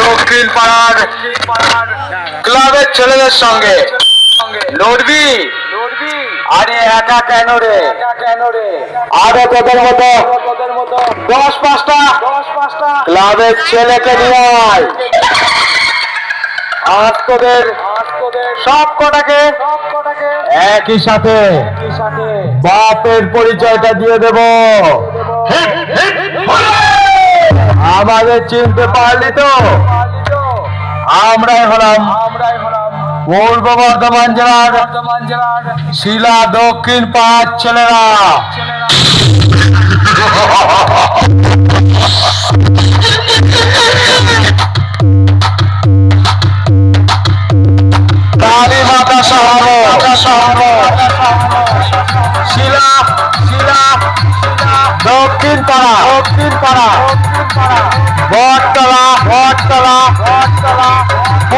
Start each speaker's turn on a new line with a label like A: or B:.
A: দক্ষিণ পাড়ার ক্লাবের ছেলেদের সঙ্গে। লড়বি? আরে একা কেন রে? আরও তোদের মতো। দশ পাঁচটা ক্লাবের ছেলেকে নিয়ে আজ তোদের সব কটাকে একই সাথে বাপের পরিচয়টা দিয়ে দেব। আমাদের চিনতে পারলি তো? আমরাই হলাম পূর্ব বর্ধমান জেলার শিলা দক্ষিণ পাঁচ ছেলেরা। শিলা শিলা দক্ষিণ পাড়া দক্ষিণ পাড়া।